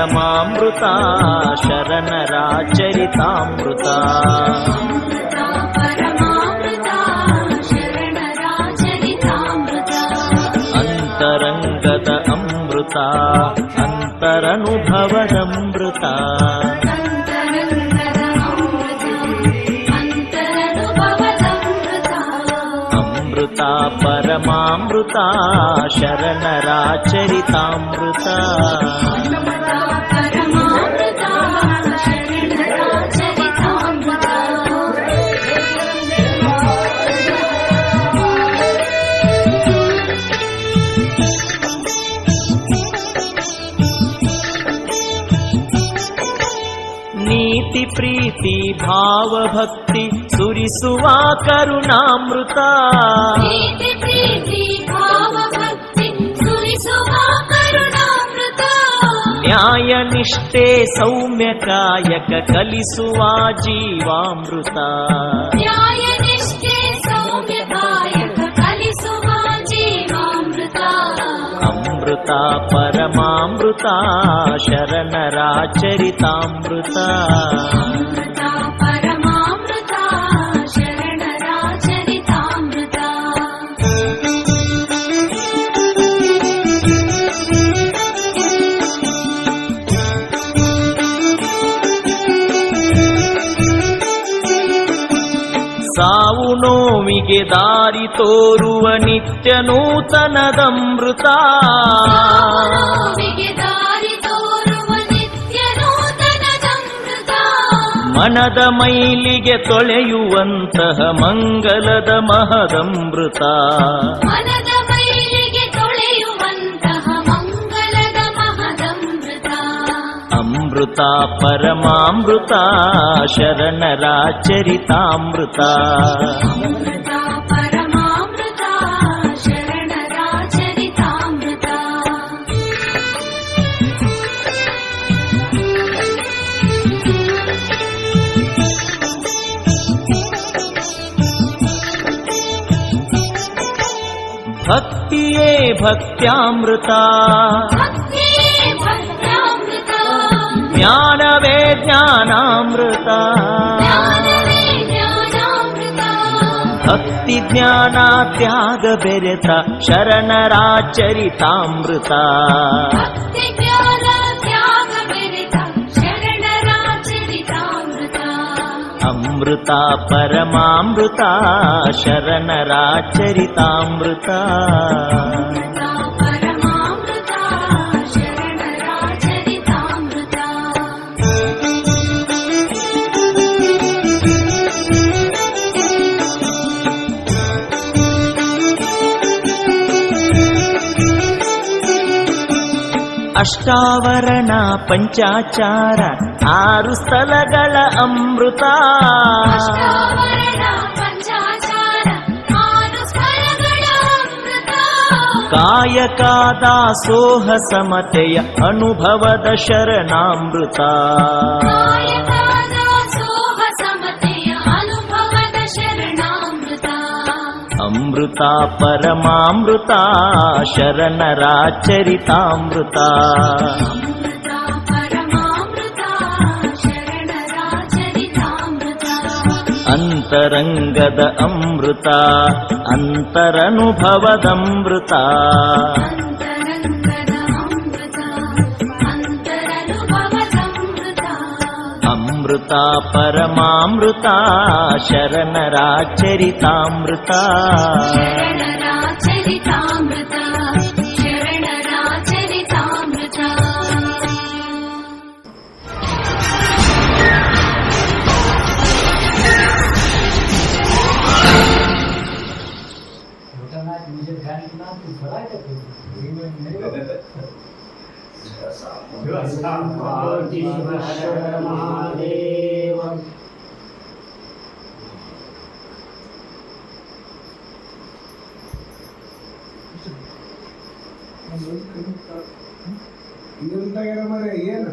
పరమామృత శరణరాచరితామృత అంతరంగత అమృత అంతరనుభవదమృత అమృత పరమామృత శరణరాచరితామృత प्रीति भाव भक्ति सुरिसुवा करुणामृता। न्यायनिष्ठे सौम्यकायक कलिसुवा जीवामृता। భారత పరమామృత శరణరాచరితామృత. ಸಾವು ನೋವಿಗೆ ದಾರಿ ತೋರುವ ನಿತ್ಯ ನೂತನದಮೃತ ನೋವಿಗೆ ದಾರಿ ತೋರುವ ನಿತ್ಯ ನೂತನದಮೃತ ಮನದ ಮೈಲಿಗೆ ತೊಳೆಯುವಂತಹ ಮಂಗಲದ ಮಹದಮೃತ. अमृता परमामृता शरणराचरितामृता। भक्ति भक्त्यामृता। ज्ञानवे ज्ञानामृता भक्तिज्ञानात्यागविरथा शरणराचरितामृता। अमृता परमामृता शरणराचरितामृता। ಅಷ್ಟಾವರಣ ಪಂಚಾಚಾರ ಆರು ಸ್ಥಳಗಳ ಅಮೃತ. ಕಾಯಕಾದ ಸೋಹ ಸಮತೆಯ ಅನುಭವದ ಶರಣಾಮೃತ. అమృత పరమామృత శరణరాచరితామృత అంతరంగద అమృత అంతరనుభవదమృత. अमृता परमामृता शरणराचरितामृता ಮಹಾದೇವ ಇಲ್ದಾಗಿರೋ ಮರೆ ಏನು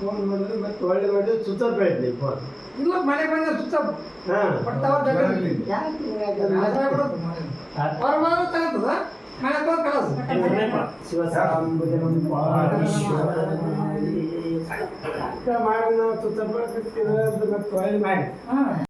ಫೋನ್ ಮಾಡಿದ್ರೆ ಮತ್ತೆ ಒಳ್ಳೆ ಮಾಡಿದ್ರೆ ಸುತ್ತ ಬೆಳೆದ್ಲಿ ಫೋನ್ ಇಲ್ಲ ಮನೆ ಬಂದ ಸುತ್ತ. ಹಾಂ. ಬಟ್ ಅವ್ರ ಹೊರಬಾರ ತಗತದ ಮನೆ ಬಂದು ಕಳಸ ಸುತ್ತ? ಬೆಳೆದ್ರೆ ಮತ್ತೆ ಒಳ್ಳೆ ಮಾಡಿ ಹಾ.